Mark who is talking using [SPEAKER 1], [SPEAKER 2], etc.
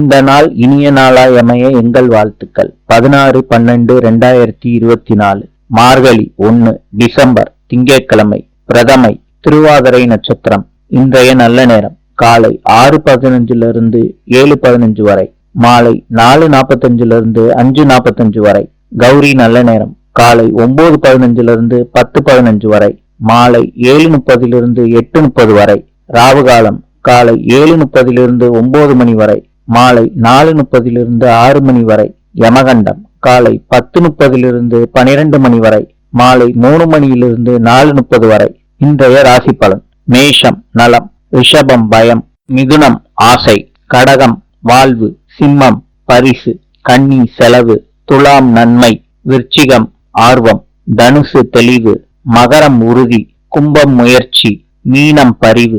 [SPEAKER 1] இந்த நாள் இனிய நாளாய் அமைய எங்கள் வாழ்த்துக்கள். பதினாறு பன்னெண்டு ரெண்டாயிரத்தி இருபத்தி நாலு மார்கழி ஒன்னு டிசம்பர் திங்கட்கிழமை பிரதமை திருவாதிரை நட்சத்திரம். இன்றைய நல்ல நேரம். காலை ஆறு பதினஞ்சுல இருந்து ஏழு பதினஞ்சு வரை. மாலை நாலு நாற்பத்தஞ்சுல இருந்து அஞ்சு நாற்பத்தஞ்சு வரை. கௌரி நல்ல நேரம். காலை ஒன்பது பதினஞ்சுல இருந்து பத்து பதினஞ்சு வரை. மாலை ஏழு முப்பதிலிருந்து எட்டு முப்பது வரை. ராவுகாலம். காலை ஏழு முப்பதிலிருந்து ஒன்பது மணி வரை. மாலை நாலு முப்பதிலிருந்து ஆறு மணி வரை யமகண்டம். காலை பத்து முப்பதிலிருந்து பனிரெண்டு மணி வரை மாலை மூணு மணியிலிருந்து நாலு முப்பது வரை இன்றைய ராசி பலன். மேஷம் நலம் ரிஷபம் பயம் மிதுனம் ஆசை கடகம் வாழ்வு சிம்மம் பரிசு கன்னி செலவு துலாம் நன்மை விருச்சிகம் ஆர்வம் தனுசு தெளிவு மகரம் உறுதி கும்பம் முயற்சி மீனம் பரிவு